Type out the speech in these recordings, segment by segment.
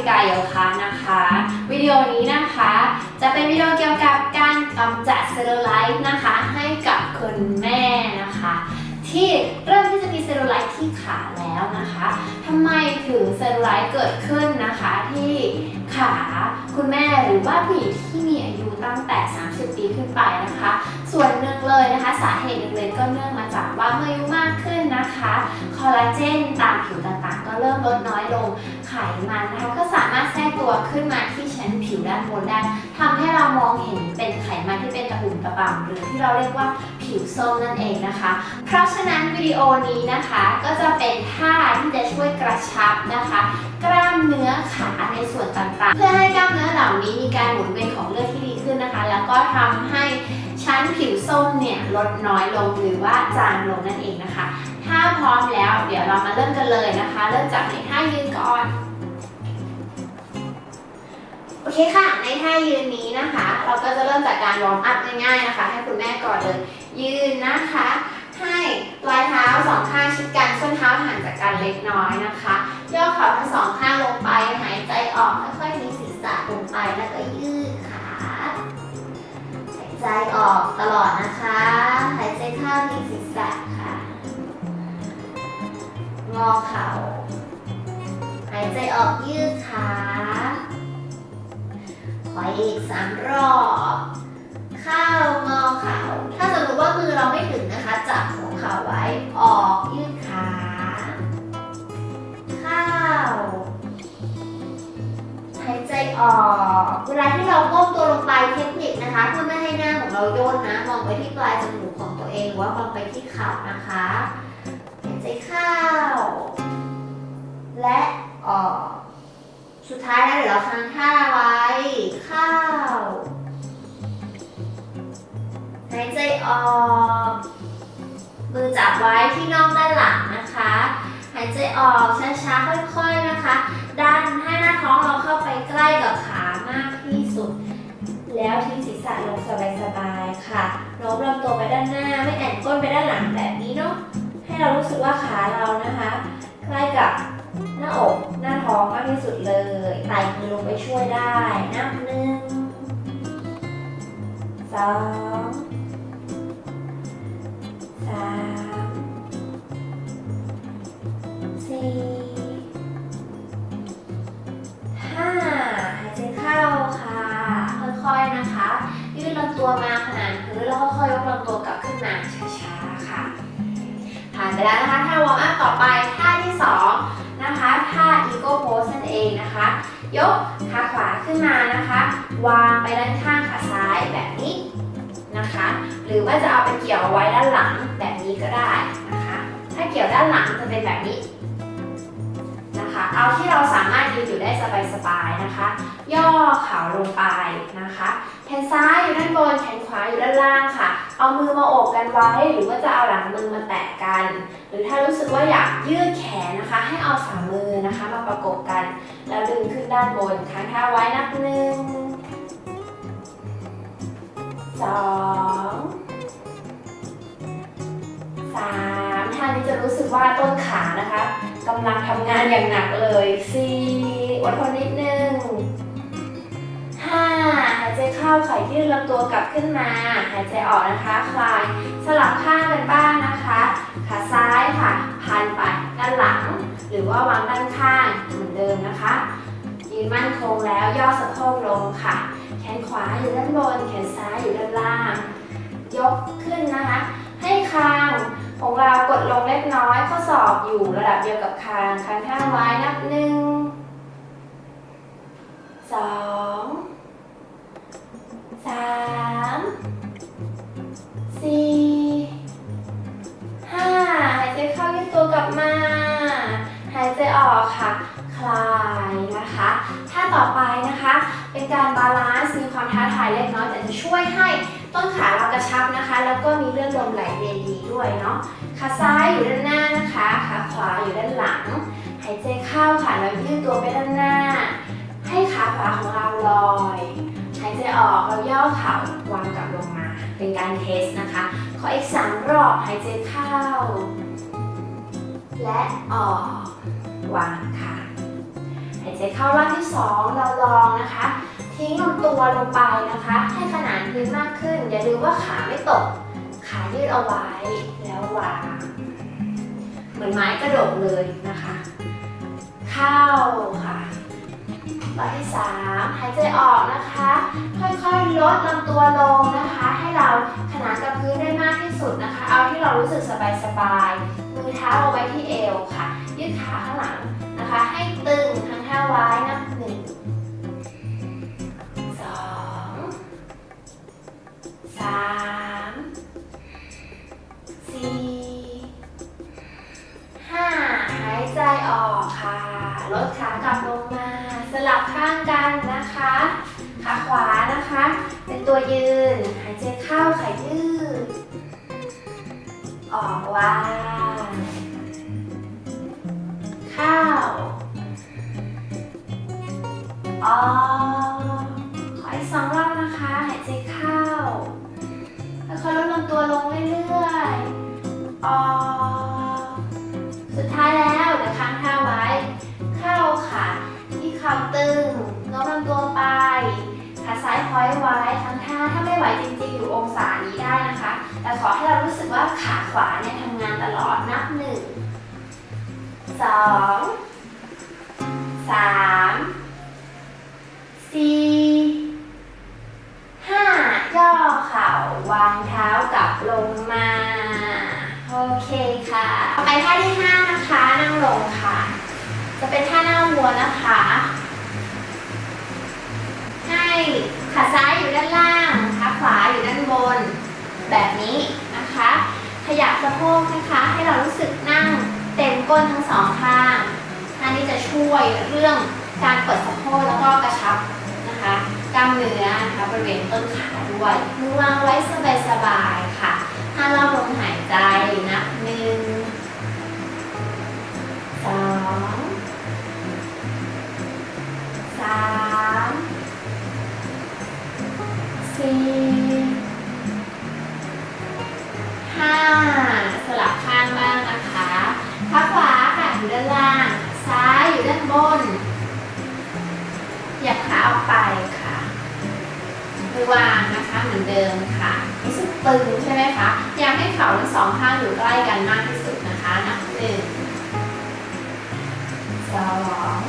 ิกาโยคะนะคะ วิดีโอนี้นะคะ จะเป็นวิดีโอเกี่ยวกับการกำจัดเซลลูไลท์นะคะให้กับคุณแม่นะคะ ที่เริ่มที่จะมีเซลลูไลท์ที่ขาแล้วนะคะทำไมถึงเซลลูไลท์เกิดขึ้นนะคะที่ขาคุณแม่หรือว่าผู้หญิงที่มีอายุตั้งแต่ 30 ปีขึ้นไปนะคะ ส่วนหนึ่งเลยนะคะ สาเหตุหนึ่งเลยก็เนื่องมาจากว่าเมื่ออายุมากขึ้นนะคะ คอลลาเจนตามผิวต่างๆ ก็เริ่มลดน้อยลง ไขมันนะคะก็สามารถแทรกตัวขึ้นมาที่ชั้นผิวด้านบนได้ทำให้เรามองเห็นเป็นไขมันที่เป็นตะปุ่มตะป่ำหรือที่เราเรียกว่าผิวส้มนั่นเองนะคะ เพราะฉะนั้นวิดีโอนี้นะคะก็จะเป็นท่าที่จะช่วยกระชับนะคะ กล้ามเนื้อขาในส่วนต่างๆ เพื่อให้กล้ามเนื้อเหล่านี้มีการหมุนเวียนของเลือดที่ดีขึ้นนะคะ แล้วก็ทำให้ชั้นผิวส้มเนี่ยลดน้อยลงหรือว่าจางลงนั่นเองนะคะ ถ้าพร้อมแล้วเดี๋ยวเรามาเริ่มกันเลยนะคะ เริ่มจากในท่ายืนก่อน โอเคค่ะ ในท่ายืนนี้นะคะ เราก็จะเริ่มจากการวอร์มอัพง่ายๆนะคะ ให้คุณแม่ก่อนเลยยืนนะคะ ให้ปลายเท้าสองข้างชิดกันส้นเท้าห่างจากกันเล็กน้อยนะคะย่อเข่าทั้งสองข้างลงไปหายใจออกค่อยๆทิ้งศีรษะลงไปแล้วก็ยืดขาหายใจออกตลอดนะคะหายใจเข้าทิ้งศีรษะค่ะงอเข่าหายใจออกยืดขา ขออีกสามรอบเข้างอเข่า ถ้าสมมติว่ามือเราไม่ถึงนะคะ จับหัวเข่าไว้ ออกยืดขาเข้าหายใจออก เวลาที่เราก้มตัวลงไปเทคนิคนะคะเพื่อไม่ให้หน้าของเราโยนนะ มองไปที่ปลายจมูกของตัวเองหรือว่ามองไปที่เข่านะคะหายใจเข้า และออก สุดท้ายแล้วเดี๋ยวเราค้างท่า หายใจออกช้าๆค่อยๆนะคะ ดันให้หน้าท้องเราเข้าไปใกล้กับขามากที่สุด แล้วทิ้งศีรษะลงสบายๆค่ะโน้มลำตัวไปด้านหน้าไม่แอนก้นไปด้านหลังแบบนี้เนาะให้เรารู้สึกว่าขาเรานะคะ ใกล้กับหน้าอกหน้าท้องมากที่สุดเลยไต่มือลงไปช่วยได้นับหนึ่งสอง สี่ห้าหายใจเข้าค่ะ ค่อยๆนะคะ ยืดลำตัวมาขนาดพื้นแล้วค่อยยกลำตัวกลับขึ้นมาช้าๆค่ะ ผ่านไปแล้วนะคะท่าวอร์มอัพต่อไปท่าที่สองนะคะท่า Ego Pose นั่นเองนะคะ ยกขาขวาขึ้นมานะคะ วางไปด้านข้างขาซ้ายแบบนี้นะคะ หรือว่าจะเอาไปเกี่ยวเอาไว้ด้านหลังแบบนี้ก็ได้นะคะ ถ้าเกี่ยวด้านหลังจะเป็นแบบนี้ นะคะ เอาที่เราสามารถยืนอยู่ได้สบายๆนะคะ ย่อเข่าลงไปนะคะแขนซ้ายอยู่ด้านบนแขนขวาอยู่ด้านล่างค่ะ เอามือมาโอบกันไว้ หรือว่าจะเอาหลังมือมาแตะกัน หรือถ้ารู้สึกว่าอยากยืดแขนนะคะ ให้เอาฝ่ามือนะคะมาประกบกัน แล้วดึงขึ้นด้านบนค้างท่าไว้นับหนึ่งสองสามท่านี้จะรู้สึกว่าต้นขานะคะ กำลังทำงานอย่างหนักเลยสี่อดทนนิดนึงห้าหายใจเข้าค่ะยืดลำตัวกลับขึ้นมา หายใจออกนะคะ คลายสลับข้างกันบ้างนะคะ ขาซ้ายค่ะ พันไปด้านหลัง หรือว่าวางด้านข้างเหมือนเดิมนะคะยืนมั่นคงแล้วย่อสะโพกลงค่ะ แขนขวาอยู่ด้านบน แขนซ้ายอยู่ด้านล่าง ยกขึ้นนะคะ ให้คาง ของเรากดลงเล็กน้อยข้อศอกอยู่ระดับเดียวกับคางคางข้างไว้นับหนึ่งสองสามสี่ห้าหายใจเข้ายืดตัวกลับมา หายใจออกค่ะ คลายนะคะท่าต่อไปนะคะ เป็นการบาลานซ์มีความท้าทายเล็กน้อยแต่จะช่วยให้ต้นขา ชับนะคะ แล้วก็มีเลือดลมไหลเวียนดีด้วยเนาะขาซ้ายอยู่ด้านหน้านะคะขาขวาอยู่ด้านหลัง หายใจเข้าค่ะแล้วยืดตัวไปด้านหน้า ให้ขาขวาของเราลอย หายใจออกเราย่อเข่าวางกลับลงมา เป็นการเทสนะคะ ขออีกสามรอบหายใจเข้า และออกวางค่ะ หายใจใจเข้ารอบที่สองเราลองนะคะ ทิ้งลำตัวลงไปนะคะ ให้ขนานพื้นมากขึ้น อย่าลืมว่าขาไม่ตก ขายืดเอาไว้แล้ววาง เหมือนไม้กระดกเลยนะคะ เข้าค่ะรอบที่สามหายใจออกนะคะ ค่อยๆลดลำตัวลงนะคะ ให้เราขนานกับพื้นได้มากที่สุดนะคะ เอาที่เรารู้สึกสบายๆมือเท้าเอาไว้ที่เอวค่ะ ยืดขาข้างหลังนะคะ ให้ตึงทั้งท่าไว้นับามสี่ห้าหายใจออกค่ะ ลดขากลับลงมา สลับข้างกันนะคะ ขาขวานะคะ เป็นตัวยืน หายใจเข้าค่ะยืด ออกวางเข้า ออกขออีกสองรอบ อสุดท้ายแล้วเดี๋ยวค้างท่าไว้ เข้าค่ะที่เข่าตึงโน้มลำตัวไป ขาซ้ายพอยไว้ทั้งท่าถ้าไม่ไหวจริงๆอยู่องศานี้ได้นะคะ แต่ขอให้เรารู้สึกว่าขาขวาเนี่ยทำงานตลอดนับหนึ่งสองสามสี่ห้าย่อเข่าวางเท้ากลับลงมา ลงค่ะ จะเป็นท่าหน้าวัวนะคะ ให้ขาซ้ายอยู่ด้านล่างขาขวาอยู่ด้านบน แบบนี้นะคะ ขยับสะโพกนะคะ ให้เรารู้สึกนั่งเต็มก้นทั้งสองข้างท่านี้จะช่วยเรื่องการเปิดสะโพกแล้วก็กระชับนะคะกล้ามเนื้อนะคะบริเวณต้นขาด้วยมือวางไว้สบายๆค่ะถ้าเราลมหายใจนับหนึ่ง ไปค่ะมือวางนะคะเหมือนเดิมค่ะรู้สึกตึงใช่ไหมคะพยายามให้เข่าทั้งสองข้างอยู่ใกล้กันมากที่สุดนะคะนับหนึ่งสอง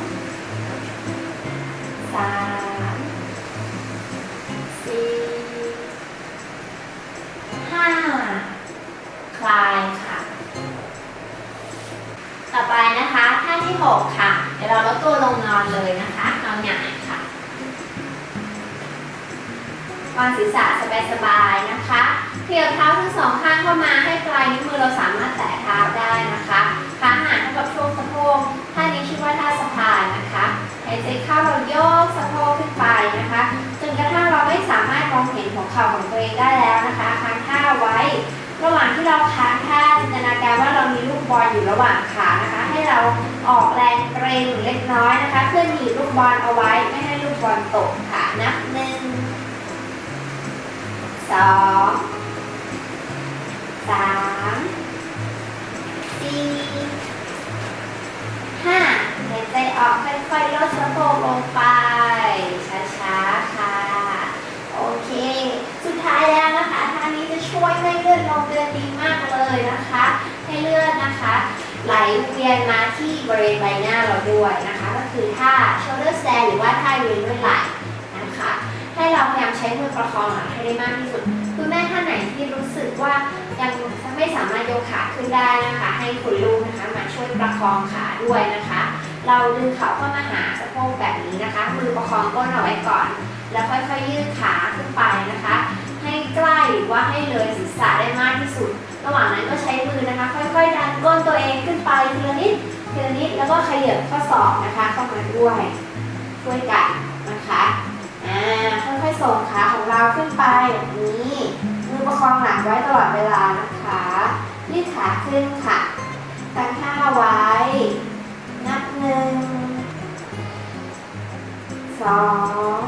สามสี่ห้าคลายค่ะ ต่อไปนะคะท่าที่หกค่ะ เดี๋ยวเราลดตัวลงนอนเลยนะคะนอนหงาย วางศีรษะสบายๆนะคะเขี่ยเท้าทั้งสองข้างเข้ามาให้ปลายนิ้วมือเราสามารถแตะเท้าได้นะคะขาห่างเท่ากับช่วงสะโพกท่านี้ชื่อว่าท่าสะพานนะคะหายใจเข้าเราโยกสะโพกขึ้นไปนะคะจนกระทั่งเราไม่สามารถมองเห็นหัวเข่าของตัวเองได้แล้วนะคะค้างท่าไว้ ระหว่างที่เราค้างท่าจินตนาการว่าเรามีลูกบอลอยู่ระหว่างขานะคะ ให้เราออกแรงเกรงเล็กน้อยนะคะ เพื่อหนีลูกบอลเอาไว้ไม่ให้ลูกบอลตกค่ะนับหนึ่ง สองสาม ช้มือประคองหลังให้ได้มากที่สุด คุณแม่ท่านไหนที่รู้สึกว่ายังไม่สามารถยกขาขึ้นได้นะคะ ให้คุณลูกนะคะมาช่วยประคองขาด้วยนะคะ เราดึงเข่าเข้ามาหาสะโพกแบบนี้นะคะ มือประคองก้นเอาไว้ก่อน แล้วค่อยๆยืดขาขึ้นไปนะคะ ให้ใกล้หรือว่าให้เลยศีรษะได้มากที่สุด ระหว่างนั้นก็ใช้มือนะคะ ค่อยๆดันก้นตัวเองขึ้นไปทีละนิดทีละนิดแล้วก็ขยับข้อศอกนะคะเข้ามาด้วยช่วยกันาค่อยๆส่งขาของเราขึ้นไปแบบนี้มือประคองหลังไว้ตลอดเวลานะคะยืดขาขึ้นค่ะตั้งท่าไว้ นับหนึ่งสอง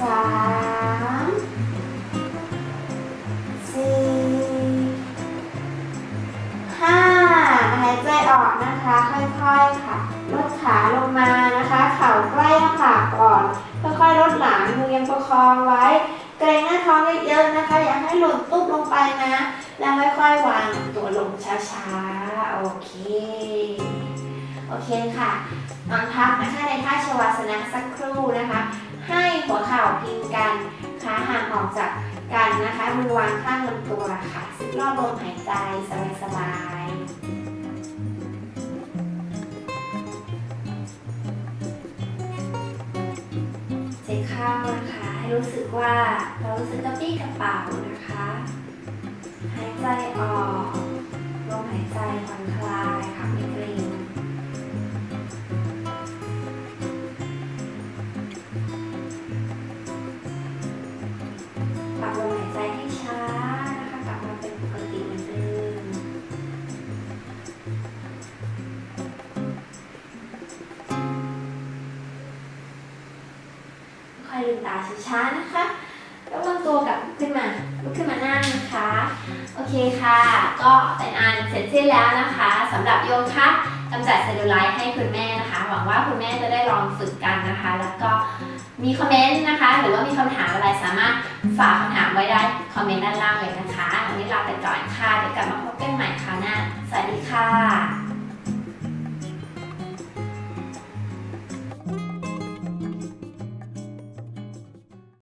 สามสี่ห้าหายใจออกนะคะนะคะค่อยๆค่ะ ลดขาลงมานะคะ เข่าใกล้หน้าผากก่อน ค่อยๆลดหลังมือยังประคองไว้ เกรงหน้าท้องเยอะๆนะคะ อย่าให้หล่นตุ๊บลงไปนะ แล้วค่อยๆวางตัวลงช้าๆ โอเค โอเคค่ะ นอนพักนะคะในท่าชวาสนะสักครู่นะคะ ให้หัวเข่าพิงกัน ขาห่างออกจากกันนะคะ มือวางข้างลำตัวค่ะ สิบรอบลมหายใจสบายๆ เข้านะคะ ให้รู้สึกว่าเรารู้สึกกระปี้กระเป๋านะคะ หายใจออกลมหายใจผ่อนคลายค่ะไม่เกร็ง ช้านะคะแล้วลำตัวกลับขึ้นมาลุกขึ้นมานั่งนะคะ โอเคค่ะ ก็เป็นอันเสร็จสิ้นแล้วนะคะสำหรับโยคะกำจัดเซลลูไลท์ให้คุณแม่นะคะ หวังว่าคุณแม่จะได้ลองฝึกกันนะคะ แล้วก็มีคอมเมนต์นะคะ หรือว่ามีคำถามอะไรสามารถฝากคำถามไว้ได้คอมเมนต์ด้านล่างเลยนะคะวันนี้ลาไปก่อนค่ะเดี๋ยวกลับมาพบกันใหม่คราวหน้าสวัสดีค่ะ